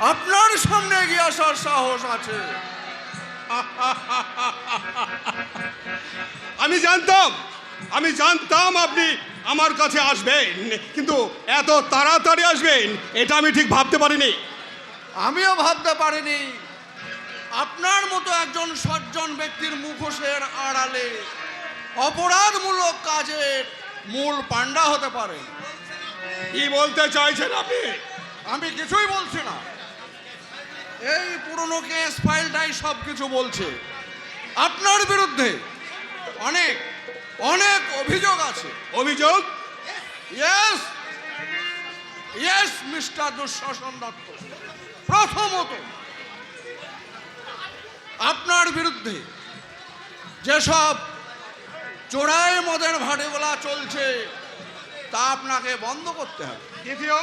আপনার সামনে এগিয়ে আসার সাহস আছে। আমি জানতাম আমি জানতাম আপনি আমার কাছে আসবেন কিন্তু এত তাড়াতাড়ি আসবেন এটা আমি ঠিক ভাবতে পারিনি। আমিও ভাবতে পারিনি। আপনার মতো একজন সজ্জন ব্যক্তির মুখোশের আড়ালে অপরাধমূলক কাজের মূল পাণ্ডা হতে পারে। কি বলতে চাইছেন আপনি? আমি কিছুই বলছি না। এই পুরনো কেস ফাইলটাই সব কিছু বলছে। আপনার বিরুদ্ধে অনেক অনেক অভিযোগ আছে। অভিযোগ? Yes yes mister Dushasan Dutta প্রথমত আপনার বিরুদ্ধে যেসব চোরাই মদের ভাটিগুলা চলছে তা আপনাকে বন্ধ করতে হবে। দ্বিতীয়?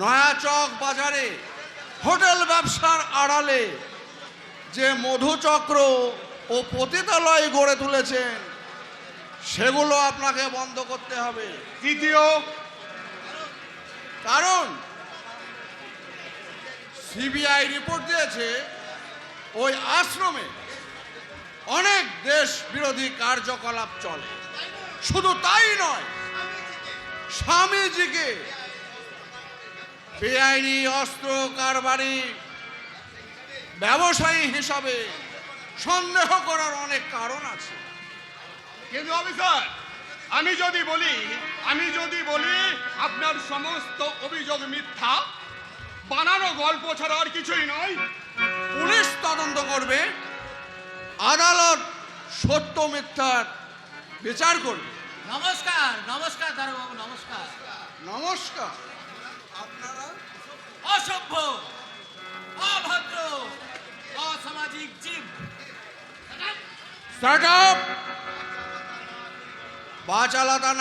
নয়া চক বাজারে হোটেল ব্যবসার আড়ালে যে মধুচক্র ও পতিতালয় গড়ে তুলেছেন সেগুলো আপনাকে বন্ধ করতে হবে। তৃতীয় কারণ সিবিআই রিপোর্ট দিয়েছে ওই আশ্রমে অনেক দেশ বিরোধী কার্যকলাপ চলে। শুধু তাই নয় স্বামীজিকে বেআইনি অস্ত্র কারবারি ব্যবসায়ী হিসাবে সন্দেহ করার অনেক কারণ আছে। কিন্তু অফিসার আমি যদি বলি আমি যদি বলি আপনার সমস্ত অভিযোগ মিথ্যা বানানো গল্প ছাড়া আর কিছুই নয়। পুলিশ তদন্ত করবে আদালত সত্য মিথ্যার বিচার করবে। নমস্কার নমস্কার দারোবাবু নমস্কার। নমস্কার। আপনারা? অসভ্য অভদ্র অসামাজিক জীব। স্টার্ট আপ বাচ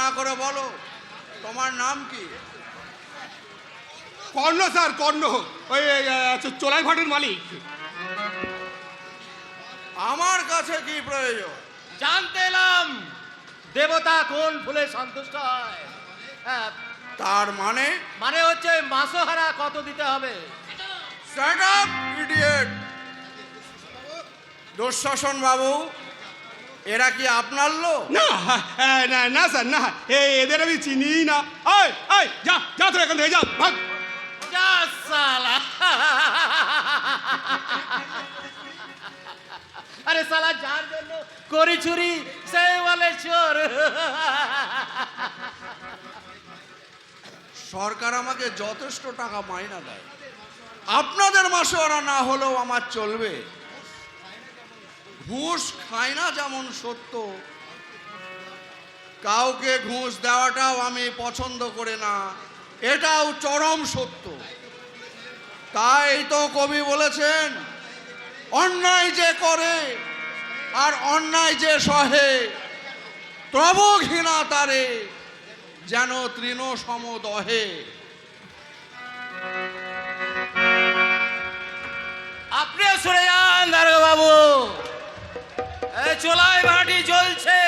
না করে বলো তোমার নাম কি? কর্ণ স্যার কর্ণ। ওই চোলাই ভাটের মালিক। আমার কাছে কি প্রয়োজন? জানতে এলাম দেবতা কোন ফুলে সন্তুষ্ট হয়? হ্যাঁ, তার মানে? মানে হচ্ছে মাসোহারা কত দিতে হবে? স্টার্ট আপ ইডিয়েট দুঃশাসন বাবু এরা কি আপনার লোক? না না না স্যার না এ এদের আমি চিনি না। ওই ওই যা যা তো এখান থেকে যা ভাগ। যা সালা। আরে সালা যার জন্য করি চুরি সে বলে চোর। সরকার আমাকে যথেষ্ট টাকা মাইনা দেয়। আপনাদের মাসে ওরা না হলেও আমার চলবে। ঘুষ খায় না যেমন সত্য। কাউকে ঘুষ দেওয়াটাও আমি পছন্দ করে না। এটাও চরম সত্য। তাই তো কবি বলেছেন, অন্যায় যে করে আর অন্যায় যে সহে তব ঘৃণা তারে। যেন তৃণ সমদহে। আপনিও সরে যান বাবু চোলাই ভাটি চলছে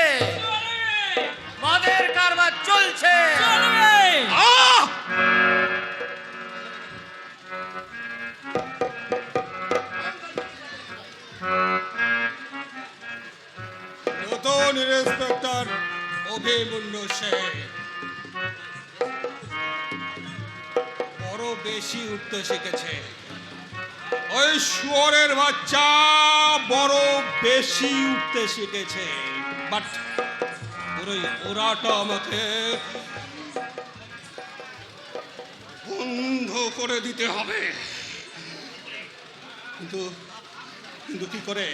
মদের কারবার চলছে! নতুন ইন্সপেক্টর অভিমন্যু সেন। বেশি উঠতে শিখেছে। ওই শুয়োরের বাচ্চা বড় বেশি উঠতে শিখেছে। বাট ওই ওরাটা আমাকে বন্ধ করে দিতে হবে। কিন্তু কিন্তু কি করে?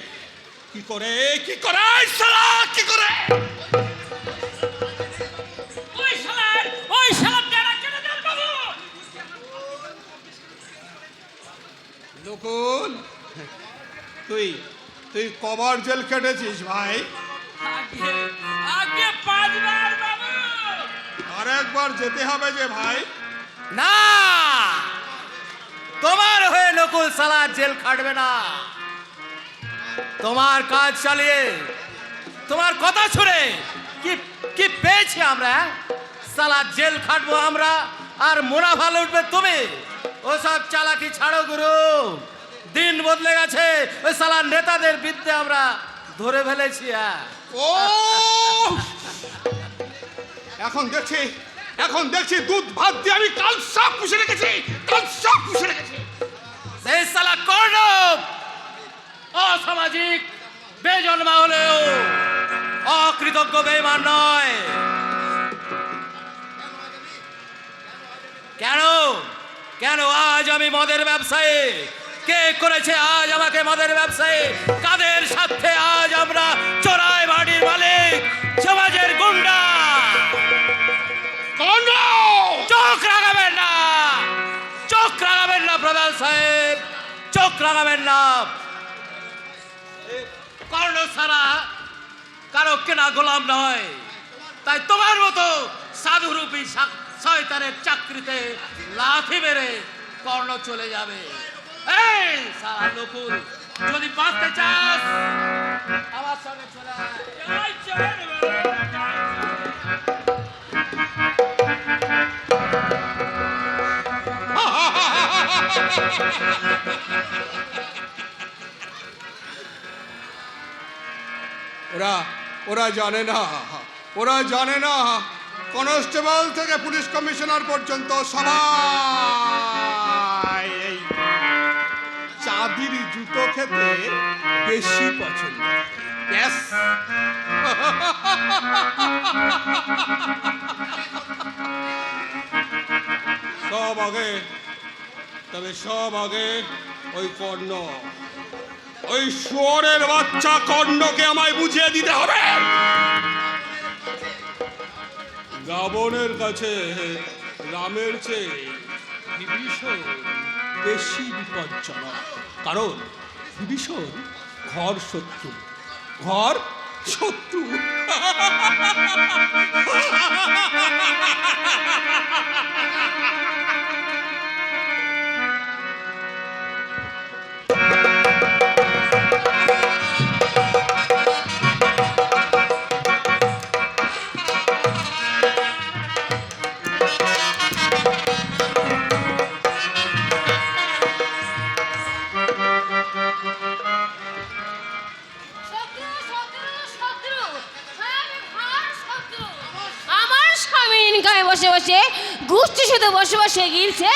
কি করে? কি করে? সালা কি করে? নকুল তুই তুই কবার জেল কেটেছিস ভাই? আগে আগে পাঁচবার বাবু। আর একবার যেতে হবে যে ভাই। না! তোমার হয়ে নকুল সালা জেল খাটবে না। তোমার কাজ চালিয়ে তোমার কথা শুনে কি কি পেয়েছি আমরা হ্যাঁ? সালা জেল খাটবো আমরা আর মুনাফা লুটবে তুমি। ওসব চালাকি ছাড়ো গুরু। দিন বদলে গেছে। ওই সালা নেতাদের বিদ্যে আমরা ধরে ফেলেছি হ্যাঁ। ও! এখন দেখছি এখন দেখছি দুধ ভাত দিয়ে আমি কাল সব পুষে রেখেছি কাল সব পুষে রেখেছি। সেই সালা কর্ণ অসামাজিক বেজন্মা হলেও অকৃতজ্ঞ বেমান নয়। কেন? কেন আজ আমি মদের ব্যবসায়ী? কে করেছে আজ আমাকে মদের ব্যবসায়ী? কাদের সাথে আজ আমরা চোরাই বাড়ির মালিক? সমাজের গুন্ডা! চোখ রাগাবেন না! চোখ রাগাবেন না প্রধান সাহেব! চোখ রাগাবেন না! কর্ণ ছাড়া কারও কেনা গোলাম নয়। তাই তোমার মতো সাধুরূপী শয়তানের চাকরিতে লাথি মেরে কর্ণ চলে যাবে এই সারা নকুল, যদি বাঁচতে চাস, আমার সঙ্গে চলে। ওরা ওরা জানে না, ওরা জানে না কনস্টেবল থেকে পুলিশ কমিশনার পর্যন্ত সবাই। এই চাঁদির জুতো খেতে বেশি পছন্দ ব্যাস সব আগে, তবে সব আগে ওই কর্ণ। ওই শুয়োরের বাচ্চা কর্ণকে আমায় বুঝিয়ে দিতে হবে। রাবণের কাছে রামের চেয়ে বেশি বিপজ্জনক। কারণ বিভীষণ ঘর শত্রু। ঘর শত্রু। ইনকামে বসে বসে গোষ্ঠী শুধু বসে বসে গিলছে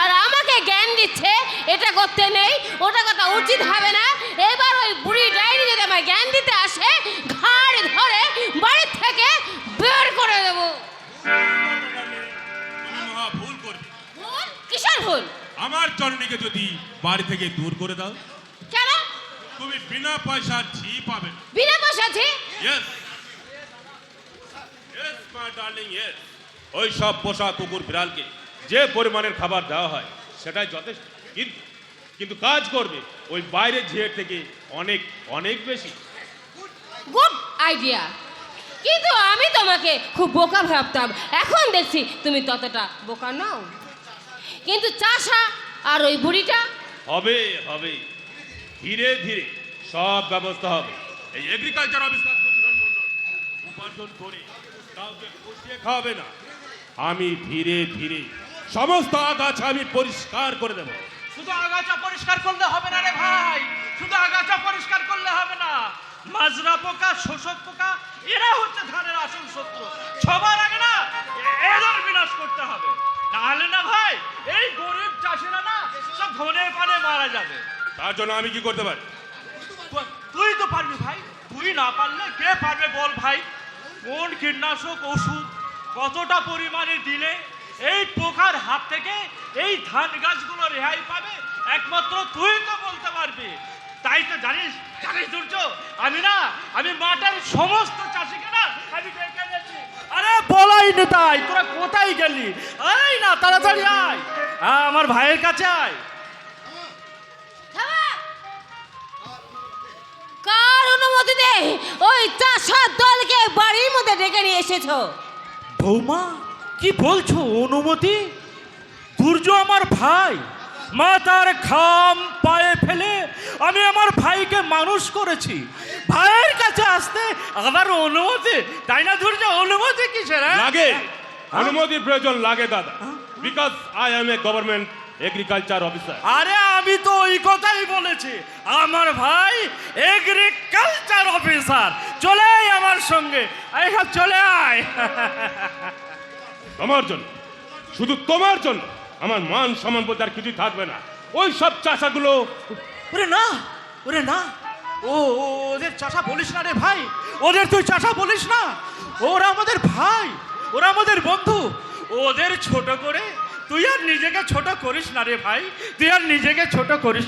আর আমাকে জ্ঞান দিচ্ছে এটা করতে নেই ওটা কথা উচিত হবে না। এবার ওই বুড়ি ডাইনি যদি আমায় জ্ঞান দিতে আসে ঘাড় ধরে বাড়ির থেকে বের করে দেবো। ভুল করবে। ভুল? কিসের ভুল? আমার যদি বাড়ি থেকে দূর করে দাও কেন? তুমি বিনা পয়সার ছি পাবে বিনা পয়সাতে yes yes my darling yes ওই সব পোষা কুকুর বিড়ালকে যে পরিমাণের খাবার দেওয়া হয় সেটাই যথেষ্ট। কিন্তু কিন্তু কাজ করবে ওই বাইরের ঝিয়ের থেকে অনেক অনেক বেশি। Good idea. কিন্তু আমি তোমাকে খুব বোকা ভাবতাম। এখন দেখছি তুমি ততটা বোকা নও। কিন্তু চাষা আর ওই বুড়িটা? হবে হবে। ধীরে ধীরে সব ব্যবস্থা হবে। এই এগ্রিকালচার অফিস উপার্জন করে কাউকে খাওয়াবে না। আমি ধীরে ধীরে সমস্ত আগাছা আমি পরিষ্কার করে দেবো। শুধু আগাছা পরিষ্কার করলে হবে না রে ভাই। শুধু আগাছা পরিষ্কার করলে হবে না। মাজরা পোকা শোষক পোকা এরা হচ্ছে ধানের আসল শত্রু। সবার আগে না এদের বিনাশ করতে হবে। নাহলে না ভাই এই গরিব চাষিরা না সব ধনে পানে মারা যাবে। তার জন্য আমি কি করতে পারি? তুই তো পারবি ভাই। তুই না পারলে কে পারবে বল ভাই? কোন কীটনাশক ওষুধ কতটা পরিমাণে দিলে এই পোকার হাত থেকে এই ধান গাছগুলো রেহাই পাবে? একমাত্র তুই তো বলতে পারবি। তাই তো জানিস জানিস দুর্য, আমি না, আমি মাঠের সমস্ত চাষিকে না আমি ডেকে এনেছি। আরে বলাই নে তাই, তোরা কোথায় গেলি? আয় না, তাড়াতাড়ি আয়। হ্যাঁ আমার ভাইয়ের কাছে আয়! কার অনুমতিতে ওই চাষার দলকে বাড়ির মধ্যে ডেকে নিয়ে এসেছ। বৌমা কি বলছো অনুমতি? দুর্য আমার ভাই মা তার খাম পায়ে ফেলে আমি আমার ভাইকে মানুষ করেছি। ভাইয়ের কাছে আসতে আবার অনুমতি? তাই না দুর্য অনুমতি কিসের হ্যাঁ? লাগে অনুমতির প্রয়োজন লাগে দাদা। Because I am a government agriculture officer আরে আমি তো ওই কথাই বলেছি। আমার ভাই এগ্রিকালচার অফিসার চলে আয় আমার সঙ্গে। সব চলে আয়। তোমার জন্য। শুধু তোমার জন্য। আমার মান সম্মান বলতে আর কিছুই থাকবে না। ওই সব চাষাগুলো ওরে না ওরে না। ও- ওদের চাষা বলিস না রে ভাই। ওদের তুই চাষা বলিস না। ওরা আমাদের ভাই। ওরা আমাদের বন্ধু। ওদের ছোট করে তুই আর নিজেকে ছোট করিস না রে ভাই। তুই আর নিজেকে ছোট করিস